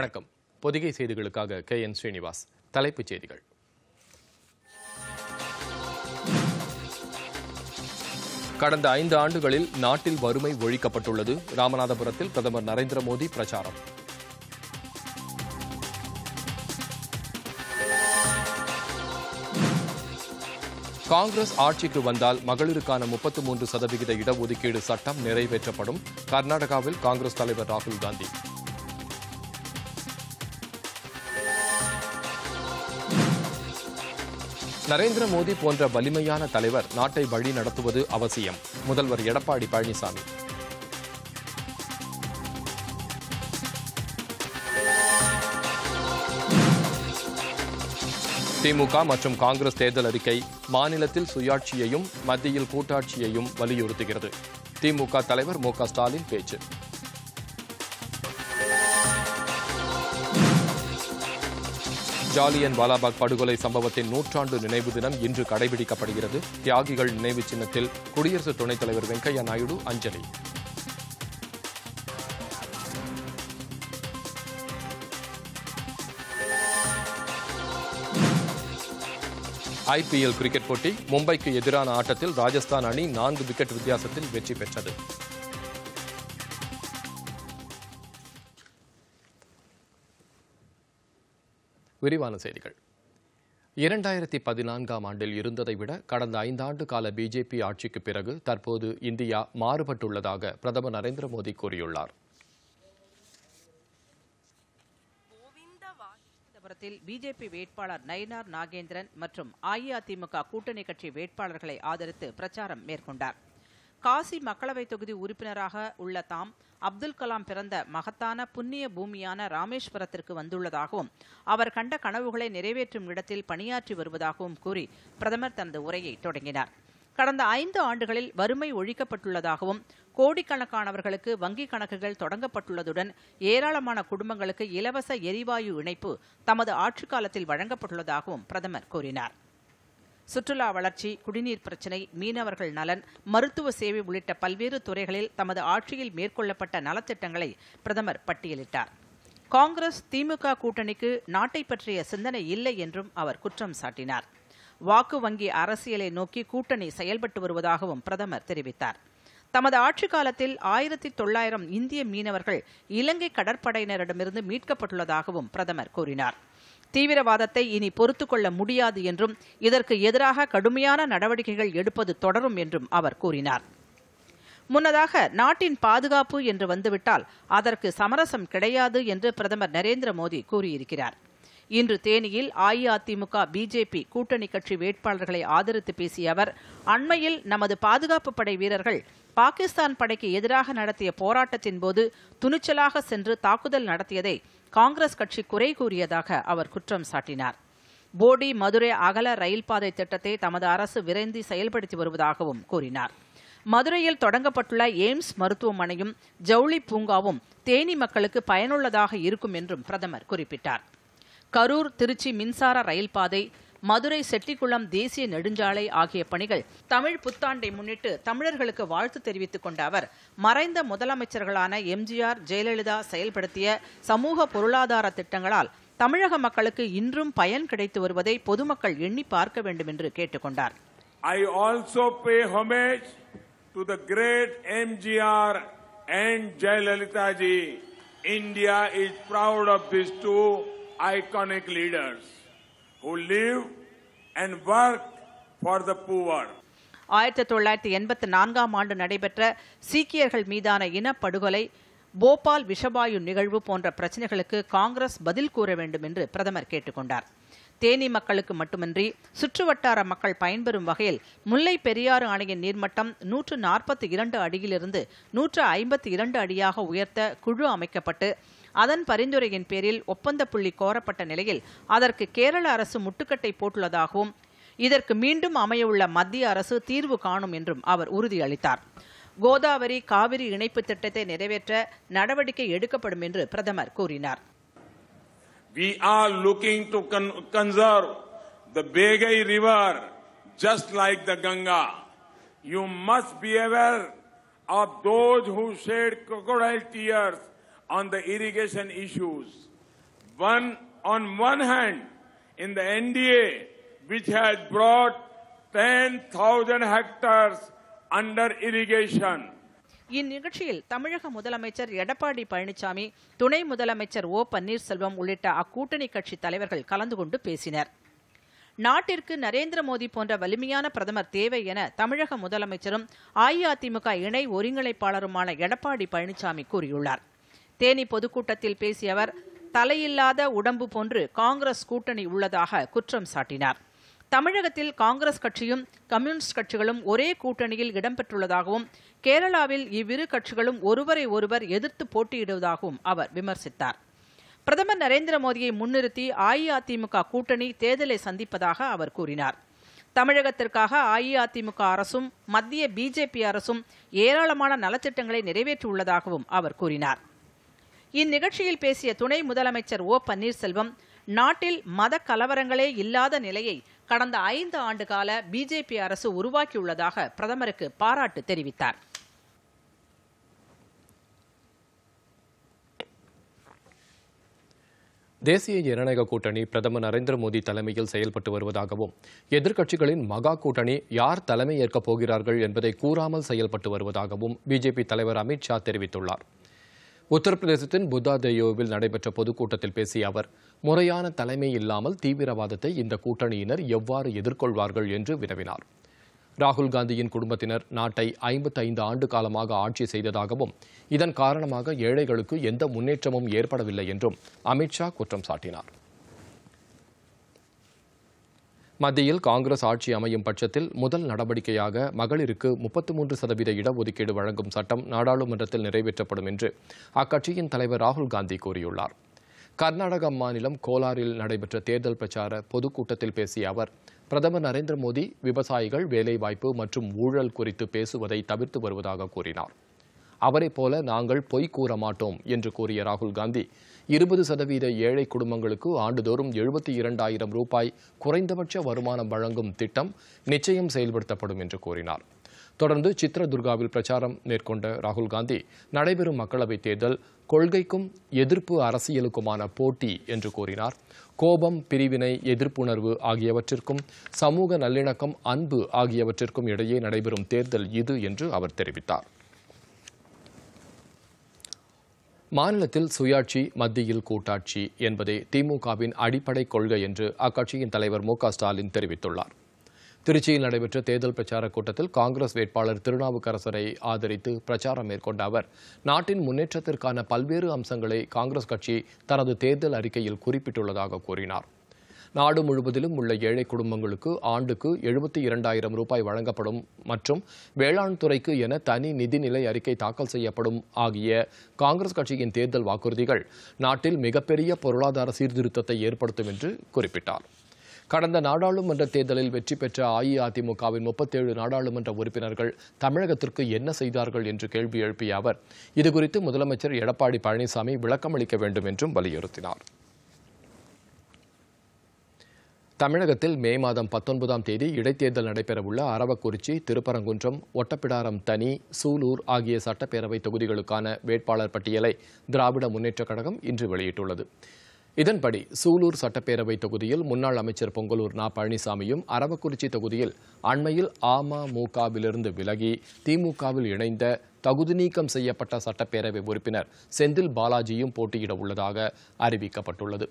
வணக்கம். பொதிகை செய்திகளுக்காக கே. என். ஸ்ரீனிவாஸ். தலைப்புச் செய்திகள். கடந்த ஐந்து ஆண்டுகளில் நாட்டில் வறுமை ஒழிக்கப்பட்டுள்ளது. ராமநாதபுரத்தில் பிரதமர் நரேந்திர மோடி பிரச்சாரம். காங்கிரஸ் ஆட்சிக்கு வந்தால் மகளிருக்கான முப்பத்து மூன்று சதவிகித இடஒதுக்கீடு சட்டம் நிறைவேற்றப்படும். கர்நாடகாவில் காங்கிரஸ் தலைவர் ராகுல் காந்தி. நரேந்திர மோடி போன்ற வலிமையான தலைவர் நாட்டை வழி நடத்துவது அவசியம். முதல்வர் எடப்பாடி பழனிசாமி. திமுக மற்றும் காங்கிரஸ் தேர்தல் அறிக்கை மாநிலத்தில் சுயாட்சியையும் மத்தியில் கூட்டாட்சியையும் வலியுறுத்துகிறது. திமுக தலைவர் மு க ஸ்டாலின் பேச்சு. ஜாலியன் வாலாபாக் படுகொலை சம்பவத்தின் நூற்றாண்டு நினைவு தினம் இன்று கடைபிடிக்கப்படுகிறது. தியாகிகள் நினைவு சின்னத்தில் குடியரசு துணைத் தலைவர் வெங்கையா நாயுடு அஞ்சலி. ஐபிஎல் கிரிக்கெட் போட்டி மும்பைக்கு எதிரான ஆட்டத்தில் ராஜஸ்தான் அணி நான்கு விக்கெட் வித்தியாசத்தில் வெற்றி பெற்றது. விரிவான செய்திகள். இரண்டாயிரத்தி பதினான்காம் ஆண்டில் இருந்ததை விட கடந்த ஐந்தாண்டு கால பிஜேபி ஆட்சிக்கு பிறகு தற்போது இந்தியா மாறுபட்டுள்ளதாக பிரதமர் நரேந்திர மோடி கூறியுள்ளார். கோவிந்தபுரத்தில் பிஜேபி வேட்பாளர் நயினார் நாகேந்திரன் மற்றும் அஇஅதிமுக கூட்டணி கட்சி வேட்பாளர்களை ஆதரித்து பிரச்சாரம் மேற்கொண்டார். காசி மக்களவைத் தொகுதி உறுப்பினராக உள்ள தாம் அப்துல் கலாம் பிறந்த மகத்தான புண்ணிய பூமியான ராமேஸ்வரத்திற்கு வந்துள்ளதாகவும் அவர் கண்ட கனவுகளை நிறைவேற்றும் இடத்தில் பணியாற்றி வருவதாகவும் கூறி பிரதமர் தனது உரையை தொடங்கினார். கடந்த ஐந்து ஆண்டுகளில் வறுமை ஒழிக்கப்பட்டுள்ளதாகவும் கோடிக்கணக்கானவர்களுக்கு வங்கிக் கணக்குகள் தொடங்கப்பட்டுள்ளதுடன் ஏராளமான குடும்பங்களுக்கு இலவச எரிவாயு இணைப்பு தமது ஆட்சிக் காலத்தில் வழங்கப்பட்டுள்ளதாகவும் பிரதமர் கூறினார். சுற்றுலா வளர்ச்சி குடிநீர் பிரச்சினை மீனவர்கள் நலன் மருத்துவ சேவை உள்ளிட்ட பல்வேறு துறைகளில் தமது ஆட்சியில் மேற்கொள்ளப்பட்ட நலத்திட்டங்களை பிரதமர் பட்டியலிட்டார். காங்கிரஸ் திமுக கூட்டணிக்கு நாட்டை பற்றிய சிந்தனை இல்லை என்றும் அவர் குற்றம் சாட்டினார். வாக்கு வங்கி அரசியலை நோக்கி கூட்டணி செயல்பட்டு வருவதாகவும் பிரதமர் தெரிவித்தார். தமது ஆட்சிக் காலத்தில் ஆயிரத்தி தொள்ளாயிரம் இந்திய மீனவர்கள் இலங்கை கடற்படையினரிடமிருந்து மீட்கப்பட்டுள்ளதாகவும் பிரதமர் கூறினார். தீவிரவாதத்தை இனி பொறுத்து கொள்ள முடியாது என்றும் இதற்கு எதிராக கடுமையான நடவடிக்கைகள் எடுப்பது தொடரும் என்றும் அவர் கூறினார். முன்னதாக நாட்டின் பாதுகாப்பு என்று வந்துவிட்டால் அதற்கு சமரசம் கிடையாது என்று பிரதமர் நரேந்திர மோடி கூறியிருக்கிறார். இன்று தேனியில் அஇஅதிமுக பிஜேபி கூட்டணி கட்சி வேட்பாளர்களை ஆதரித்து பேசிய அவர் அண்மையில் நமது பாதுகாப்பு படை வீரர்கள் பாகிஸ்தான் படைக்கு எதிராக நடத்திய போராட்டத்தின் போது துணிச்சலாக சென்று தாக்குதல் நடத்தியதை காங்கிரஸ் கட்சி குறை கூறியதாக அவர் குற்றம் சாட்டினார். போடி மதுரை அகல ரயில் பாதை திட்டத்தை தமது அரசு விரைந்து செயல்படுத்தி வருவதாகவும் கூறினார். மதுரையில் தொடங்கப்பட்டுள்ள எய்ம்ஸ் மருத்துவமனையும் ஜவுளி பூங்காவும் தேனி மக்களுக்கு பயனுள்ளதாக இருக்கும் என்றும் பிரதமர் குறிப்பிட்டார். கரூர் திருச்சி மின்சார ரயில் பாதை மதுரை செட்டிக்குளம் தேசிய நெடுஞ்சாலை ஆகிய பணிகள் தமிழ் புத்தாண்டை முன்னிட்டு தமிழர்களுக்கு வாழ்த்து தெரிவித்துக் கொண்ட அவர் மறைந்த முதலமைச்சர்களான எம்ஜிஆர் ஜெயலலிதா செயல்படுத்திய சமூக பொருளாதார திட்டங்களால் தமிழக மக்களுக்கு இன்றும் பயன் கிடைத்து வருவதை பொதுமக்கள் எண்ணி பார்க்க வேண்டும் என்று கேட்டுக்கொண்டார் I also pay homage to the great MGR and Jayalalithaaji India is proud of this two iconic leaders who live and work for the poor. ஆயிரத்தி தொள்ளாயிரத்தி எண்பத்தி நான்காம் ஆண்டு நடைபெற்ற சீக்கியர்கள் மீதான இனப்படுகொலை போபால் விஷவாயு நிகழ்வு போன்ற பிரச்சனைகளுக்கு காங்கிரஸ் பதில் கூற வேண்டும் என்று பிரதமர் கேட்டுக்கொண்டார் தேனி மக்களுக்கு மட்டுமின்றி சுற்றுவட்டார மக்கள் பயன்பெறும் வகையில் முல்லை பெரியாறு அணையின் நீர்மட்டம் நூற்று நாற்பத்தி இரண்டு அடியிலிருந்து நூற்று ஐம்பத்தி இரண்டு அடியாக உயர்த்த குழு அமைக்கப்பட்டு அதன் பரிந்துரையின் பேரில் ஒப்பந்த புள்ளி கோரப்பட்ட நிலையில் அதற்கு கேரள அரசு முட்டுக்கட்டை போட்டுள்ளதாகவும் இதற்கு மீண்டும் அமையவுள்ள மத்திய அரசு தீர்வு காணும் என்றும் அவர் உறுதியளித்தார் கோதாவரி காவிரி இணைப்பு திட்டத்தை நிறைவேற்ற நடவடிக்கை எடுக்கப்படும் என்று பிரதமர் கூறினார் We are looking to con- conserve the Begai river just like the Ganga. You must be aware of those who shed crocodile tears on the irrigation issues. one on one hand in the NDA, which has brought 10,000 hectares under irrigation. இந்நிகழ்ச்சியில் தமிழக முதலமைச்சர் எடப்பாடி பழனிசாமி துணை முதலமைச்சர் ஓ பன்னீர்செல்வம் உள்ளிட்ட அக்கூட்டணி கட்சி தலைவர்கள் கலந்து கொண்டு பேசினர் நாட்டிற்கு நரேந்திர மோடி போன்ற வலிமையான பிரதமர் தேவை என தமிழக முதலமைச்சரும் அஇஅதிமுக இணை ஒருங்கிணைப்பாளருமான எடப்பாடி பழனிசாமி கூறியுள்ளார் தேனி பொதுக்கூட்டத்தில் பேசிய அவர் தலையில்லாத உடம்பு போன்று காங்கிரஸ் கூட்டணி உள்ளதாக குற்றம் சாட்டினார். தமிழகத்தில் காங்கிரஸ் கட்சியும் கம்யூனிஸ்ட் கட்சிகளும் ஒரே கூட்டணியில் இடம்பெற்றுள்ளதாகவும் கேரளாவில் இவ்விரு கட்சிகளும் ஒருவரை ஒருவர் எதிர்த்து போட்டியிடுவதாகவும் அவர் விமர்சித்தார். பிரதமர் நரேந்திர மோடியை முன்னிறுத்தி அஇஅதிமுக கூட்டணி தேர்தலை சந்திப்பதாக அவர் கூறினார். தமிழகத்திற்காக அஇஅதிமுக அரசும் மத்திய பிஜேபி அரசும் ஏராளமான நலத்திட்டங்களை நிறைவேற்றியுள்ளதாகவும் அவர் கூறினார். இந்நிகழ்ச்சியில் பேசிய துணை முதலமைச்சர் ஓ பன்னீர்செல்வம் நாட்டில் மத கலவரங்களே இல்லாத நிலையை கடந்த ஐந்து ஆண்டு கால பிஜேபி அரசு உருவாக்கியுள்ளதாக பிரதமருக்கு பாராட்டு தெரிவித்தார். தேசிய ஜனநாயக கூட்டணி பிரதமர் நரேந்திர மோடி தலைமையில் செயல்பட்டு வருவதாகவும் எதிர்க்கட்சிகளின் மகா கூட்டணி யார் தலைமை ஏற்கப் போகிறார்கள் என்பதை கூறாமல் செயல்பட்டு வருவதாகவும் பிஜேபி தலைவர் அமித் ஷா தெரிவித்துள்ளார். உத்தரப்பிரதேசத்தின் புத்தாதேயோவில் நடைபெற்ற பொதுக்கூட்டத்தில் பேசிய அவர் முறையான தலைமை இல்லாமல் தீவிரவாதத்தை இந்த கூட்டணியினர் எவ்வாறு எதிர்கொள்வார்கள் என்று வினவினார். ராகுல் காந்தியின் குடும்பத்தினர் நாட்டை ஐம்பத்தைந்து ஆண்டு காலமாக ஆட்சி செய்ததாகவும் இதன் காரணமாக ஏழைகளுக்கு எந்த முன்னேற்றமும் ஏற்படவில்லை என்றும் அமித்ஷா குற்றம் சாட்டினார். மத்தியில் காங்கிரஸ் ஆட்சி அமையும் பட்சத்தில் முதல் நடவடிக்கையாக மகளிருக்கு முப்பத்து மூன்று சதவீத இடஒதுக்கீடு வழங்கும் சட்டம் நாடாளுமன்றத்தில் நிறைவேற்றப்படும் என்று அக்கட்சியின் தலைவர் ராகுல் காந்தி கூறியுள்ளார். கர்நாடக மாநிலம் கோலாரில் நடைபெற்ற தேர்தல் பிரச்சார பொதுக்கூட்டத்தில் பேசிய அவர் பிரதமர் நரேந்திர மோடி விவசாயிகள் வேலைவாய்ப்பு மற்றும் ஊழல் குறித்து பேசுவதை தவிர்த்து வருவதாக கூறினார். அவரைப் போல நாங்கள் பொய் கூற மாட்டோம் என்று கூறிய ராகுல் காந்தி இருபது சதவீத ஏழை குடும்பங்களுக்கு ஆண்டுதோறும் எழுபத்தி இரண்டாயிரம் ரூபாய் குறைந்தபட்ச வருமானம் வழங்கும் திட்டம் நிச்சயம் செயல்படுத்தப்படும் என்று கூறினார். தொடர்ந்து சித்ரதுர்காவில் பிரச்சாரம் மேற்கொண்ட ராகுல் காந்தி நடைபெறும் மக்களவைத் தேர்தல் கொள்கைக்கும் எதிர்ப்பு அரசியலுக்குமான போட்டி என்று கூறினார். கோபம் பிரிவினை எதிர்ப்புணர்வு ஆகியவற்றிற்கும் சமூக நல்லிணக்கம் அன்பு ஆகியவற்றிற்கும் இடையே நடைபெறும் தேர்தல் இது என்று அவர் தெரிவித்தார். மாநிலத்தில் சுயாட்சி மத்தியில் கூட்டாட்சி என்பதே திமுகவின் அடிப்படை கொள்கை என்று அக்கட்சியின் தலைவர் மு ஸ்டாலின் தெரிவித்துள்ளார். திருச்சியில் நடைபெற்ற தேர்தல் பிரச்சார கூட்டத்தில் காங்கிரஸ் வேட்பாளர் திருநாவுக்கரசரை ஆதரித்து பிரச்சாரம் மேற்கொண்ட அவர் நாட்டின் முன்னேற்றத்திற்கான பல்வேறு அம்சங்களை காங்கிரஸ் கட்சி தனது தேர்தல் அறிக்கையில் குறிப்பிட்டுள்ளதாக கூறினார். நாடு முழுவதிலும் உள்ள ஏழை குடும்பங்களுக்கு ஆண்டுக்கு எழுபத்தி இரண்டாயிரம் ரூபாய் வழங்கப்படும் மற்றும் வேளாண் துறைக்கு என தனி நிதிநிலை அறிக்கை தாக்கல் செய்யப்படும் ஆகிய காங்கிரஸ் கட்சியின் தேர்தல் வாக்குறுதிகள் நாட்டில் மிகப்பெரிய பொருளாதார சீர்திருத்தத்தை ஏற்படுத்தும் என்று குறிப்பிட்டார். கடந்த நாடாளுமன்ற தேர்தலில் வெற்றி பெற்ற அஇஅதிமுகவின் முப்பத்தேழு நாடாளுமன்ற உறுப்பினர்கள் தமிழகத்திற்கு என்ன செய்தார்கள் என்று கேள்வி எழுப்பிய அவர் இதுகுறித்து முதலமைச்சர் எடப்பாடி பழனிசாமி விளக்கமளிக்க வேண்டும் என்றும் வலியுறுத்தினார். தமிழகத்தில் மே மாதம் பத்தொன்பதாம் தேதி இடைத்தேர்தல் நடைபெறவுள்ள அரவக்குறிச்சி திருப்பரங்குன்றம் ஒட்டப்பிடாரம் தனி சூலூர் ஆகிய சட்டப்பேரவை தொகுதிகளுக்கான வேட்பாளர் பட்டியலை திராவிட முன்னேற்றக் கழகம் இன்று வெளியிட்டுள்ளது. இதன்படி சூலூர் சட்டப்பேரவை தொகுதியில் முன்னாள் அமைச்சர் பொங்கலூர் நா. பழனிசாமியும் அரவக்குறிச்சி தொகுதியில் அண்மையில் அமமுகவிலிருந்து விலகி திமுகவில் இணைந்த தகுதி நீக்கம் செய்யப்பட்ட சட்டப்பேரவை உறுப்பினர் செந்தில் பாலாஜியும் போட்டியிட உள்ளதாக அறிவிக்கப்பட்டுள்ளது.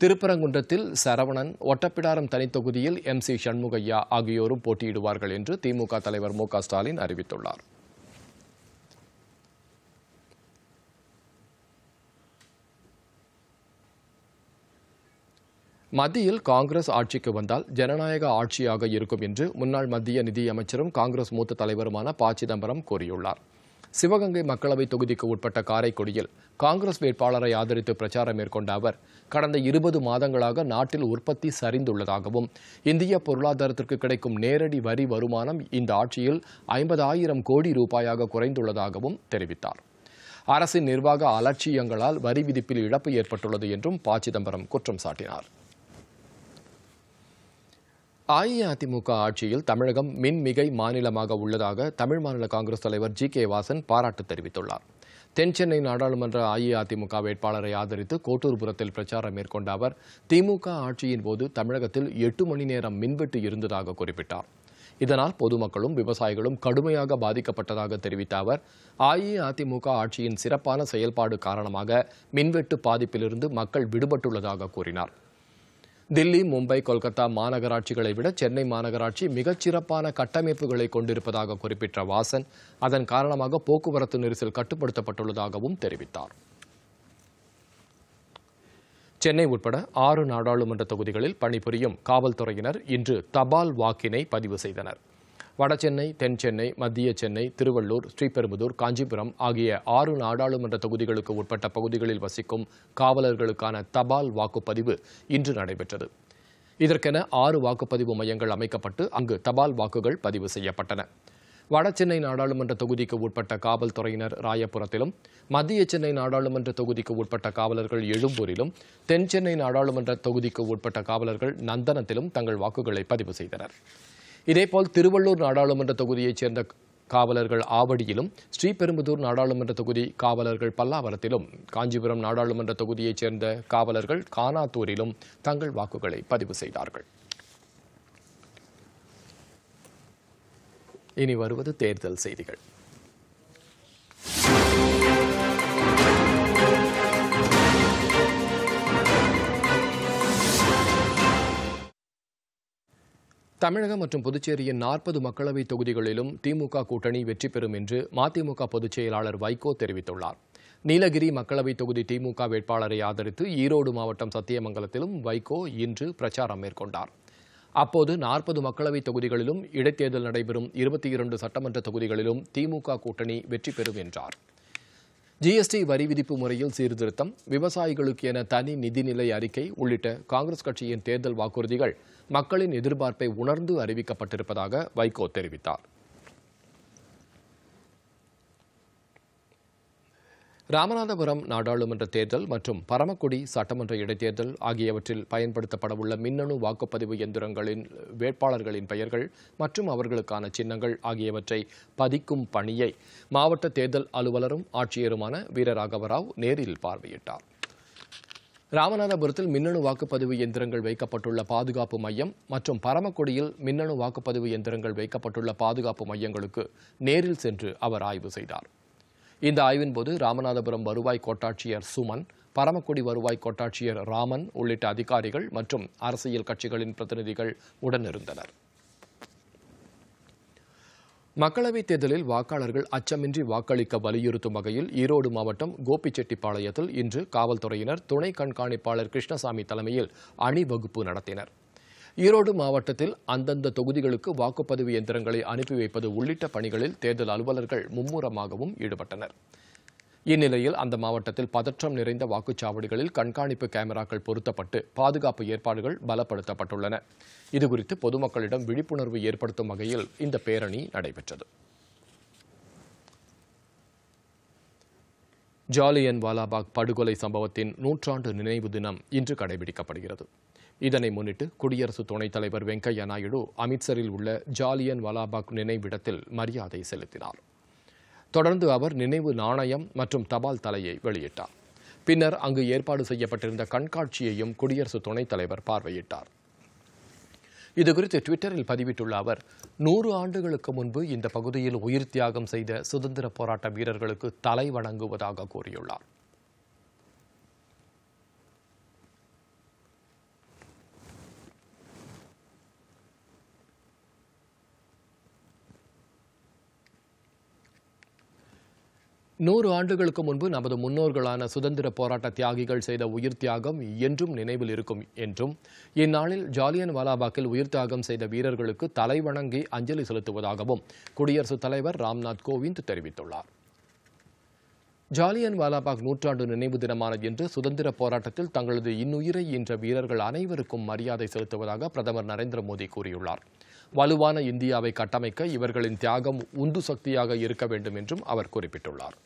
திருப்பரங்குன்றத்தில் சரவணன் ஒட்டப்பிடாரம் தனித்தொகுதியில் எம் சி சண்முகையா ஆகியோரும் போட்டியிடுவார்கள் என்று திமுக தலைவர் மு க ஸ்டாலின் அறிவித்துள்ளார். மத்தியில் காங்கிரஸ் ஆட்சிக்கு வந்தால் ஜனநாயக ஆட்சியாக இருக்கும் என்று முன்னாள் மத்திய நிதியமைச்சரும் காங்கிரஸ் மூத்த தலைவருமான ப சிதம்பரம் கூறியுள்ளார். சிவகங்கை மக்களவைத் தொகுதிக்கு உட்பட்ட காரைக்குடியில் காங்கிரஸ் வேட்பாளரை ஆதரித்து பிரச்சாரம் மேற்கொண்ட அவர் கடந்த இருபது மாதங்களாக நாட்டில் உற்பத்தி சரிந்துள்ளதாகவும் இந்திய பொருளாதாரத்திற்கு கிடைக்கும் நேரடி வரி வருமானம் இந்த ஆட்சியில் ஐம்பதாயிரம் கோடி ரூபாயாக குறைந்துள்ளதாகவும் தெரிவித்தார். அரசின் நிர்வாக அலட்சியங்களால் வரி விதிப்பில் இழப்பு ஏற்பட்டுள்ளது என்றும் ப. சிதம்பரம் குற்றம் சாட்டினார். அஇஅதிமுக ஆட்சியில் தமிழகம் மின்மிகை மாநிலமாக உள்ளதாக தமிழ் மாநில காங்கிரஸ் தலைவர் ஜி கே வாசன் பாராட்டு தெரிவித்துள்ளார். தென்சென்னை நாடாளுமன்ற அஇஅதிமுக வேட்பாளரை ஆதரித்து கோட்டூர்புரத்தில் பிரச்சாரம் மேற்கொண்ட அவர் திமுக ஆட்சியின் போது தமிழகத்தில் எட்டு மணி நேரம் மின்வெட்டு இருந்ததாக குறிப்பிட்டார். இதனால் பொதுமக்களும் விவசாயிகளும் கடுமையாக பாதிக்கப்பட்டதாக தெரிவித்த அவர் அஇஅதிமுக ஆட்சியின் சிறப்பான செயல்பாடு காரணமாக மின்வெட்டு பாதிப்பிலிருந்து மக்கள் விடுபட்டுள்ளதாக கூறினார். தில்லி மும்பை கொல்கத்தா மாநகராட்சிகளை விட சென்னை மாநகராட்சி மிகச் சிறப்பான கட்டமைப்புகளை கொண்டிருப்பதாக குறிப்பிட்ட வாசன் அதன் காரணமாக போக்குவரத்து நெரிசல் கட்டுப்படுத்தப்பட்டுள்ளதாகவும் தெரிவித்தார். சென்னை உட்பட ஆறு நாடாளுமன்ற தொகுதிகளில் பணிபுரியும் காவல்துறையினர் இன்று தபால் வாக்கினை பதிவு செய்தனர். வடசென்னை தென் சென்னை மத்திய சென்னை திருவள்ளூர் ஸ்ரீபெரும்புதூர் காஞ்சிபுரம் ஆகிய ஆறு நாடாளுமன்ற தொகுதிகளுக்கு உட்பட்ட பகுதிகளில் வசிக்கும் காவலர்களுக்கான தபால் வாக்குப்பதிவு இன்று நடைபெற்றது. இதற்கென ஆறு வாக்குப்பதிவு மையங்கள் அமைக்கப்பட்டு அங்கு தபால் வாக்குகள் பதிவு செய்யப்பட்டன. வடசென்னை நாடாளுமன்ற தொகுதிக்கு உட்பட்ட காவல்துறையினர் ராயபுரத்திலும் மத்திய சென்னை நாடாளுமன்ற தொகுதிக்கு உட்பட்ட காவலர்கள் எழும்பூரிலும் தென் சென்னை நாடாளுமன்ற தொகுதிக்கு உட்பட்ட காவலர்கள் நந்தனத்திலும் தங்கள் வாக்குகளை பதிவு செய்தனர். இதேபோல் திருவள்ளூர் நாடாளுமன்ற தொகுதியைச் சேர்ந்த காவலர்கள் ஆவடியிலும் ஸ்ரீபெரும்புதூர் நாடாளுமன்ற தொகுதி காவலர்கள் பல்லாவரத்திலும் காஞ்சிபுரம் நாடாளுமன்ற தொகுதியைச் சேர்ந்த காவலர்கள் கானாத்தூரிலும் தங்கள் வாக்குகளை பதிவு செய்தார்கள். இனி வருவது தேர்தல் செய்திகள். தமிழகம் மற்றும் புதுச்சேரியின் நாற்பது மக்களவை தொகுதிகளிலும் திமுக கூட்டணி வெற்றி பெறும் என்று மதிமுக பொதுச் செயலாளர் வைகோ தெரிவித்துள்ளார். நீலகிரி மக்களவை தொகுதி திமுக வேட்பாளரை ஆதரித்து ஈரோடு மாவட்டம் சத்தியமங்கலத்திலும் வைகோ இன்று பிரச்சாரம் மேற்கொண்டார். அப்போது நாற்பது மக்களவை தொகுதிகளிலும் இடைத்தேர்தல் நடைபெறும் இருபத்தி இரண்டு சட்டமன்ற தொகுதிகளிலும் திமுக கூட்டணி வெற்றி பெறும் என்றார். ஜிஎஸ்டி வரி விதிப்பு முறையில் சீர்திருத்தம் விவசாயிகளுக்கு என தனி நிதிநிலை அறிக்கை உள்ளிட்ட காங்கிரஸ் கட்சியின் தேர்தல் வாக்குறுதிகள் மக்களின் எதிர்பார்ப்பை உணர்ந்து அறிவிக்கப்பட்டிருப்பதாக வைகோ தெரிவித்தார். ராமநாதபுரம் நாடாளுமன்ற தேர்தல் மற்றும் பரமக்குடி சட்டமன்ற இடைத்தேர்தல் ஆகியவற்றில் பயன்படுத்தப்படவுள்ள மின்னணு வாக்குப்பதிவு எந்திரங்களின் வேட்பாளர்களின் பெயர்கள் மற்றும் அவர்களுக்கான சின்னங்கள் ஆகியவற்றை பதிக்கும் பணியை மாவட்ட தேர்தல் அலுவலரும் ஆட்சியருமான வீரராகவராவ் நேரில் பார்வையிட்டார். ராமநாதபுரத்தில் மின்னணு வாக்குப்பதிவு எந்திரங்கள் வைக்கப்பட்டுள்ள பாதுகாப்பு மையம் மற்றும் பரமக்குடியில் மின்னணு வாக்குப்பதிவு எந்திரங்கள் வைக்கப்பட்டுள்ள பாதுகாப்பு மையங்களுக்கு நேரில் சென்று அவர் ஆய்வு செய்தார். இந்த ஆய்வின் போது ராமநாதபுரம் வருவாய் கோட்டாட்சியர் சுமன் பரமக்குடி வருவாய் கோட்டாட்சியர் ராமன் உள்ளிட்ட அதிகாரிகள் மற்றும் அரசியல் கட்சிகளின் பிரதிநிதிகள் உடனிருந்தனர். மக்களவைத் தேர்தலில் வாக்காளர்கள் அச்சமின்றி வாக்களிக்க வலியுறுத்தும் வகையில் ஈரோடு மாவட்டம் கோபிச்செட்டிப்பாளையத்தில் இன்று காவல்துறையினர் துணை கண்காணிப்பாளர் கிருஷ்ணசாமி தலைமையில் அணிவகுப்பு நடத்தினர். ஈரோடு மாவட்டத்தில் அந்தந்த தொகுதிகளுக்கு வாக்குப்பதிவு எந்திரங்களை அனுப்பி வைப்பது உள்ளிட்ட பணிகளில் தேர்தல் அலுவலர்கள் மும்முரமாகவும் ஈடுபட்டனர். இந்நிலையில் அந்த மாவட்டத்தில் பதற்றம் நிறைந்த வாக்குச்சாவடிகளில் கண்காணிப்பு கேமராக்கள் பொருத்தப்பட்டு பாதுகாப்பு ஏற்பாடுகள் பலப்படுத்தப்பட்டுள்ளன. இதுகுறித்து பொதுமக்களிடம் விழிப்புணர்வு ஏற்படுத்தும் வகையில் இந்த பேரணி நடைபெற்றது. ஜாலியன் வாலாபாக் படுகொலை சம்பவத்தின் நூற்றாண்டு நினைவு தினம் இன்று கடைபிடிக்கப்படுகிறது. இதனை முன்னிட்டு குடியரசு துணைத் தலைவர் வெங்கையா நாயுடு அமித்சரில் உள்ள ஜாலியன் வலாபாக் நினைவிடத்தில் மரியாதை செலுத்தினார். தொடர்ந்து அவர் நினைவு நாணயம் மற்றும் தபால் தலையை வெளியிட்டார். பின்னர் அங்கு ஏற்பாடு செய்யப்பட்டிருந்த கண்காட்சியையும் குடியரசு துணைத் தலைவர் பார்வையிட்டார். இதுகுறித்து ட்விட்டரில் பதிவிட்டுள்ள அவர் நூறு ஆண்டுகளுக்கு முன்பு இந்த பகுதியில் உயிர் தியாகம் செய்த சுதந்திர போராட்ட வீரர்களுக்கு தலை வணங்குவதாக கூறியுள்ளார். நூறு ஆண்டுகளுக்கு முன்பு நமது முன்னோர்களான சுதந்திர போராட்ட தியாகிகள் செய்த உயிர் தியாகம் என்றும் நினைவில் இருக்கும் என்றும் இந்நாளில் ஜாலியன் வாலாபாக்கில் உயிர் தியாகம் செய்த வீரர்களுக்கு தலை வணங்கி அஞ்சலி செலுத்துவதாகவும் குடியரசுத் தலைவர் ராம்நாத் கோவிந்த் தெரிவித்துள்ளார். ஜாலியன் வாலாபாக் நூற்றாண்டு நினைவு தினமானது என்று சுதந்திர போராட்டத்தில் தங்களது இன்னுயிரை ஈன்ற வீரர்கள் அனைவருக்கும் மரியாதை செலுத்துவதாக பிரதமர் நரேந்திர மோடி கூறியுள்ளார். வலுவான இந்தியாவை கட்டமைக்க இவர்களின் தியாகம் உந்து சக்தியாக இருக்க வேண்டும் என்றும் அவர் குறிப்பிட்டுள்ளார்.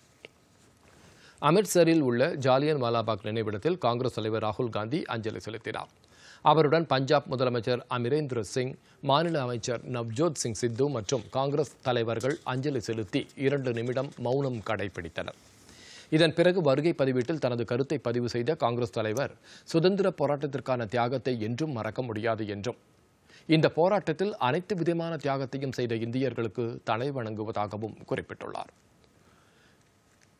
அமிர்த்சரில் உள்ள ஜாலியன் வாலாபாக் நினைவிடத்தில் காங்கிரஸ் தலைவர் ராகுல் காந்தி அஞ்சலி செலுத்தினார். அவருடன் பஞ்சாப் முதலமைச்சர் அமிரேந்திர சிங் மாநில அமைச்சர் நவ்ஜோத் சிங் சித்து மற்றும் காங்கிரஸ் தலைவர்கள் அஞ்சலி செலுத்தி இரண்டு நிமிடம் மௌனம் கடைபிடித்தனர். இதன் பிறகு வருகை பதிவீட்டில் தனது கருத்தை பதிவு செய்த காங்கிரஸ் தலைவர் சுதந்திர போராட்டத்திற்கான தியாகத்தை என்றும் மறக்க முடியாது என்றும் இந்த போராட்டத்தில் அனைத்து விதமான தியாகத்தையும் செய்த இந்தியர்களுக்கு தலை வணங்குவதாகவும் குறிப்பிட்டுள்ளார்.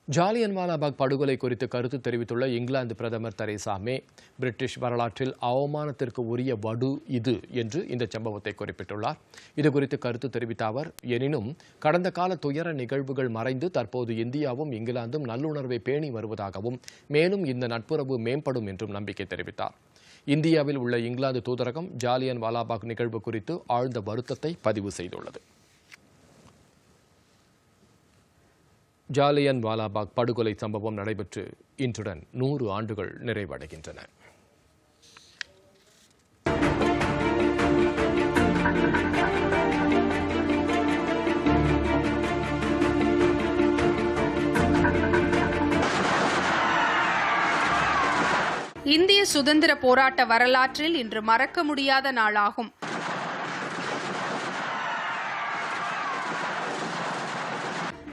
ஜாலியன்வாலாபாக் படுகொலை குறித்து கருத்து தெரிவித்துள்ள இங்கிலாந்து பிரதமர் தெரேசா மே பிரிட்டிஷ் வரலாற்றில் அவமானத்திற்கு உரிய வடு இது என்று இந்த சம்பவத்தை குறிப்பிட்டுள்ளார். இதுகுறித்து கருத்து தெரிவித்த அவர் எனினும் கடந்த கால துயர நிகழ்வுகள் மறைந்து தற்போது இந்தியாவும் இங்கிலாந்தும் நல்லுணர்வை பேணி வருவதாகவும் மேலும் இந்த நட்புறவு மேம்படும் என்றும் நம்பிக்கை தெரிவித்தார். இந்தியாவில் உள்ள இங்கிலாந்து தூதரகம் ஜாலியன் வாலாபாக் நிகழ்வு குறித்து ஆழ்ந்த வருத்தத்தை பதிவு செய்துள்ளது. ஜாலியன் வாலாபாக் படுகொலை சம்பவம் நடைபெற்று இன்றுடன் நூறு ஆண்டுகள் நிறைவடைகின்றன. இந்திய சுதந்திர போராட்ட வரலாற்றில் இன்று மறக்க முடியாத நாளாகும்.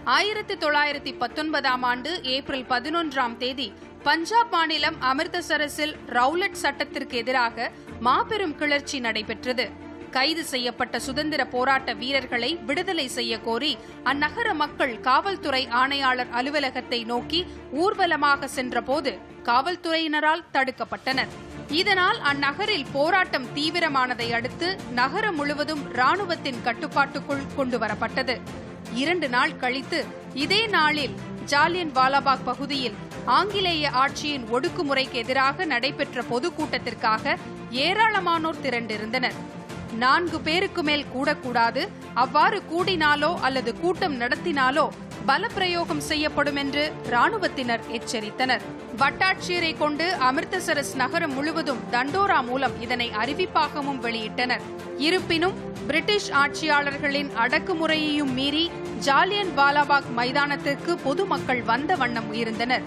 ஆயிரத்தி தொள்ளாயிரத்தி பத்தொன்பதாம் ஆண்டு ஏப்ரல் பதினொன்றாம் தேதி பஞ்சாப் மாநிலம் அமிர்தசரஸில் ரவுலட் சட்டத்திற்கு எதிராக மாபெரும் கிளர்ச்சி நடைபெற்றது. கைது செய்யப்பட்ட சுதந்திர போராட்ட வீரர்களை விடுதலை செய்ய கோரி அந்நகர மக்கள் காவல்துறை ஆணையாளர் அலுவலகத்தை நோக்கி ஊர்வலமாக சென்றபோது காவல்துறையினரால் தடுக்கப்பட்டனர். இதனால் அந்நகரில் போராட்டம் தீவிரமானதை அடுத்து நகரம் முழுவதும் ராணுவத்தின் கட்டுப்பாட்டுக்குள் கொண்டுவரப்பட்டது இரண்டு நாள் கழித்து இதே நாளில் ஜாலியன் வாலாபாக் பகுதியில் ஆங்கிலேய ஆட்சியின் ஒடுக்குமுறைக்கு எதிராக நடைபெற்ற பொதுக்கூட்டத்திற்காக ஏராளமானோர் திரண்டிருந்தனர். நான்கு பேருக்கு மேல் கூடக்கூடாது. அவ்வாறு கூடினாலோ அல்லது கூட்டம் நடத்தினாலோ பலப்பிரயோகம் செய்யப்படும் என்று ராணுவத்தினர் எச்சரித்தனர். வட்டாட்சியரை கொண்டு அமிர்தசரஸ் நகரம் முழுவதும் தண்டோரா மூலம் இதனை அறிவிப்பாகவும் வெளியிட்டனர். இருப்பினும் பிரிட்டிஷ் ஆட்சியாளர்களின் அடக்குமுறையையும் மீறி ஜாலியன் வாலாபாக் மைதானத்திற்கு பொதுமக்கள் வந்த வண்ணம் இருந்தனர்.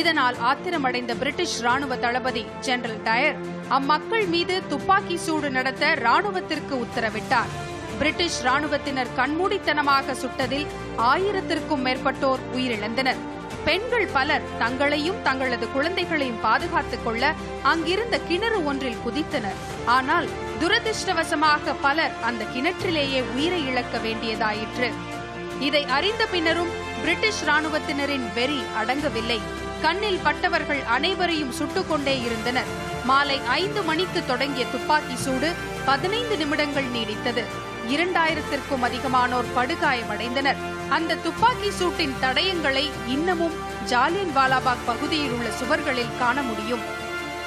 இதனால் ஆத்திரமடைந்த பிரிட்டிஷ் ராணுவ தளபதி ஜெனரல் டயர் அம்மக்கள் மீது துப்பாக்கி சூடு நடத்த ராணுவத்திற்கு உத்தரவிட்டார். பிரிட்டிஷ் ராணுவத்தினர் கண்மூடித்தனமாக சுட்டதில் ஆயிரத்திற்கும் மேற்பட்டோர் உயிரிழந்தனர். பெண்கள் பலர் தங்களையும் தங்களது குழந்தைகளையும் பாதுகாத்துக் கொள்ள அங்கிருந்த கிணறு ஒன்றில் குதித்தனர். ஆனால் துரதிருஷ்டவசமாக பலர் அந்த கிணற்றிலேயே உயிரை இழக்க வேண்டியதாயிற்று. இதை அறிந்த பின்னரும் பிரிட்டிஷ் ராணுவத்தினரின் வெறி அடங்கவில்லை. கண்ணில் பட்டவர்கள் அனைவரையும் சுட்டுக் கொண்டே இருந்தனர். மாலை ஐந்து மணிக்கு தொடங்கிய துப்பாக்கி சூடு பதினைந்து நிமிடங்கள் நீடித்தது. இரண்டாயிரத்திற்கும் அதிகமானோர் படுகாயமடைந்தனர். அந்த துப்பாக்கி சூட்டின் தடயங்களை இன்னமும் ஜாலியன் வாலாபாக் பகுதியில் உள்ள சுவர்களில் காண முடியும்.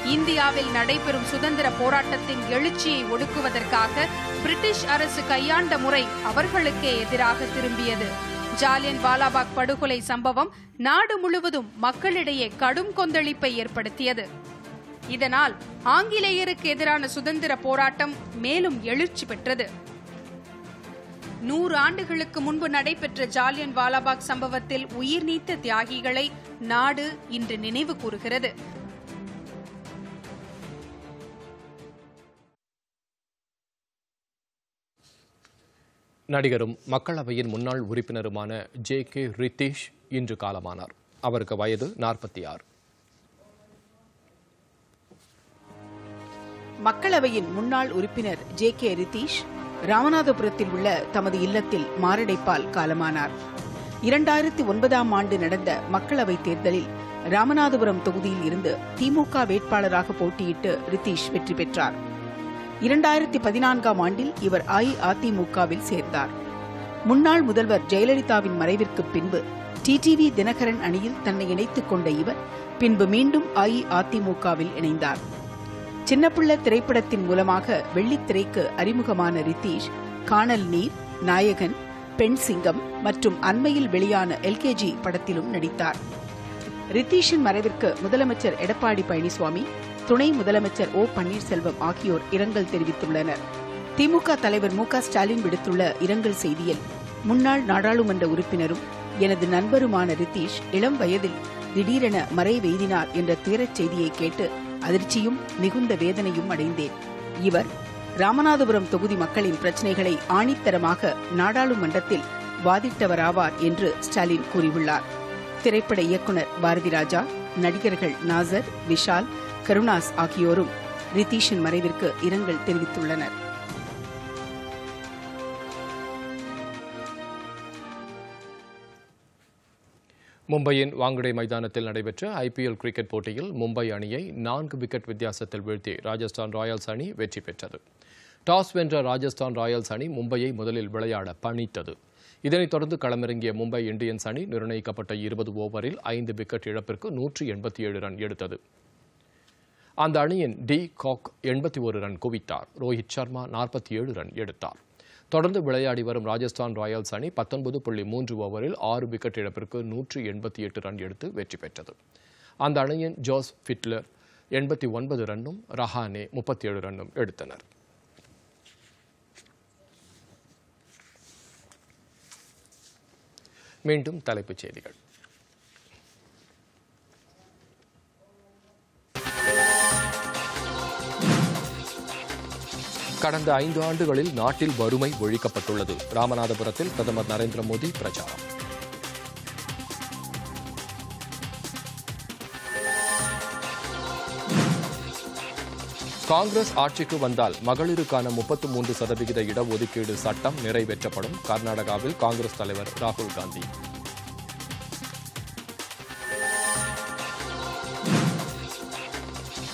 இந்தியாவில் நடைபெறும் சுதந்திர போராட்டத்தின் எழுச்சியை ஒடுக்குவதற்காக பிரிட்டிஷ் அரசு கையாண்ட முறை அவர்களுக்கே எதிராக திரும்பியது. ஜாலியன் வாலாபாக் படுகொலை சம்பவம் நாடு முழுவதும் மக்களிடையே கடும் கொந்தளிப்பை ஏற்படுத்தியது. இதனால் ஆங்கிலேயருக்கு எதிரான சுதந்திர போராட்டம் மேலும் எழுச்சி பெற்றது. நூறு ஆண்டுகளுக்கு முன்பு நடைபெற்ற ஜாலியன் வாலாபாக் சம்பவத்தில் உயிர் நீத்த தியாகிகளை நாடு இன்று நினைவு கூறுகிறது. நடிகரும் மக்களவையின் முன்னாள் உறுப்பினருமான ஜே கே ரித்தீஷ் இன்று காலமானார். அவருக்கு வயது நாற்பத்தி ஆறு. மக்களவையின் முன்னாள் உறுப்பினர் ஜே கே ரிதீஷ் ராமநாதபுரத்தில் உள்ள தமது இல்லத்தில் மாரடைப்பால் காலமானார். இரண்டாயிரத்தி ஒன்பதாம் ஆண்டு நடந்த மக்களவைத் தேர்தலில் ராமநாதபுரம் தொகுதியில் இருந்து திமுக வேட்பாளராக போட்டியிட்டு ரித்தீஷ் வெற்றி பெற்றார். இரண்டாயிரத்தி பதினான்காம் ஆண்டில் இவர் அஇஅதிமுகவில் சேர்ந்தார். முன்னாள் முதல்வர் ஜெயலலிதாவின் மறைவிற்கு பின்பு டிடிவி தினகரன் அணியில் தன்னை இணைத்துக் கொண்ட இவர் பின்பு மீண்டும் அஇஅதிமுகவில் இணைந்தார். சின்னப்பிள்ளை திரைப்படத்தின் மூலமாக வெள்ளித்திரைக்கு அறிமுகமான ரித்தீஷ் காணல் நீர் நாயகன் பெண் சிங்கம் மற்றும் அண்மையில் வெளியான எல்கேஜி படத்திலும் நடித்தார். ரித்தீஷின் மறைவிற்கு முதலமைச்சர் எடப்பாடி பழனிசாமி துணை முதலமைச்சர் ஓ பன்னீர்செல்வம் ஆகியோர் இரங்கல் தெரிவித்துள்ளனர். திமுக தலைவர் மு ஸ்டாலின் விடுத்துள்ள இரங்கல் செய்தியில் முன்னாள் நாடாளுமன்ற உறுப்பினரும் எனது நண்பருமான ரித்தீஷ் இளம் வயதில் திடீரென மறை வெய்தினார் என்ற தீரச் செய்தியை கேட்டு அதிர்ச்சியும் மிகுந்த வேதனையும் அடைந்தேன். இவர் ராமநாதபுரம் தொகுதி மக்களின் பிரச்சினைகளை ஆணித்தரமாக நாடாளுமன்றத்தில் வாதிட்டவராவார் என்று ஸ்டாலின் கூறியுள்ளார். திரைப்பட இயக்குநர் பாரதிராஜா நடிகர்கள் நாசர் விஷால் கருணாஸ் ஆகியோரும் ரிதீஷின் மறைவிற்கு இரங்கல் தெரிவித்துள்ளனர். மும்பையின் வாங்கடை மைதானத்தில் நடைபெற்ற ஐபிஎல் கிரிக்கெட் போட்டியில் மும்பை அணியை நான்கு விக்கெட் வித்தியாசத்தில் வீழ்த்தி ராஜஸ்தான் ராயல்ஸ் அணி வெற்றி பெற்றது. டாஸ் வென்ற ராஜஸ்தான் ராயல்ஸ் அணி மும்பையை முதலில் விளையாட பணித்தது. இதனைத் தொடர்ந்து களமிறங்கிய மும்பை இந்தியன்ஸ் அணி நிர்ணயிக்கப்பட்ட இருபது ஓவரில் ஐந்து விக்கெட் இழப்பிற்கு நூற்றி எண்பத்தி ஏழு ரன் எடுத்தது. அந்த அணியின் டி காக் எண்பத்தி ஒரு ரன் குவித்தார். ரோஹித் சர்மா நாற்பத்தி ஏழு ரன் எடுத்தார். தொடர்ந்து விளையாடி வரும் ராஜஸ்தான் ராயல்ஸ் அணி பத்தொன்பது புள்ளி மூன்று ஓவரில் ஆறு விக்கெட் இழப்பிற்கு நூற்றி எண்பத்தி எட்டு ரன் எடுத்து வெற்றி பெற்றது. அந்த அணியின் ஜோஸ் ஃபிட்லர் எண்பத்தி ஒன்பது ரன்னும் ரஹானே முப்பத்தி ஏழு ரன்னும் எடுத்தனர். மீண்டும் தலைப்புச் செய்திகள். கடந்த ஐந்து ஆண்டுகளில் நாட்டில் வறுமை ஒழிக்கப்பட்டுள்ளது. ராமநாதபுரத்தில் பிரதமர் நரேந்திர மோடி பிரச்சாரம். காங்கிரஸ் ஆட்சிக்கு வந்தால் மகளிருக்கான முப்பத்து மூன்று சதவிகித இடஒதுக்கீடு சட்டம் நிறைவேற்றப்படும். கர்நாடகாவில் காங்கிரஸ் தலைவர் ராகுல் காந்தி.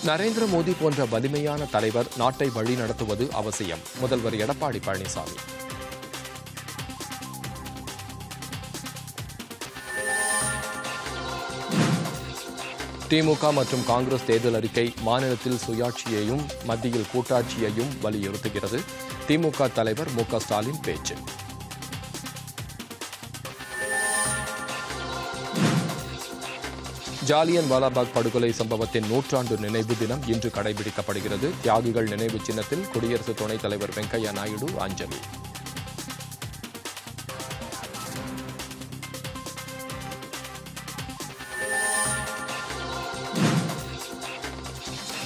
நரேந்திர மோடி போன்ற வலிமையான தலைவர் நாட்டை வழிநடத்துவது அவசியம். முதல்வர் எடப்பாடி பழனிசாமி. திமுக மற்றும் காங்கிரஸ் தேர்தல் அறிக்கை மாநிலத்தில் சுயாட்சியையும் மத்தியில் கூட்டாட்சியையும் வலியுறுத்துகிறது. திமுக தலைவர் மு க ஸ்டாலின் பேச்சு. ஜாலியன் வாலாபாக் படுகொலை சம்பவத்தின் நூற்றாண்டு நினைவு தினம் இன்று கடைபிடிக்கப்படுகிறது. தியாகிகள் நினைவு சின்னத்தில் குடியரசு துணைத் தலைவர் வெங்கையா நாயுடு அஞ்சலி.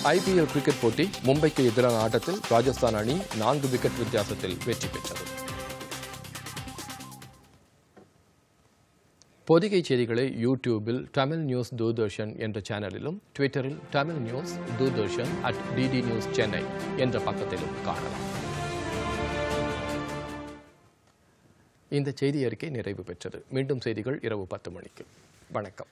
ஐபிஎல் கிரிக்கெட் போட்டி மும்பைக்கு எதிரான ஆட்டத்தில் ராஜஸ்தான் அணி நான்கு விக்கெட் வித்தியாசத்தில் வெற்றி பெற்றது. பொதிகை செய்திகளை யூடியூபில் தமிழ் நியூஸ் தூர்தர்ஷன் என்ற சேனலிலும் ட்விட்டரில் Tamil news Doordarshan at DD news Chennai என்ற பக்கத்திலும் காணலாம். இந்த செய்தி அறிக்கை நிறைவு பெற்றது. மீண்டும் செய்திகள் இரவு பத்து மணிக்கு. வணக்கம்.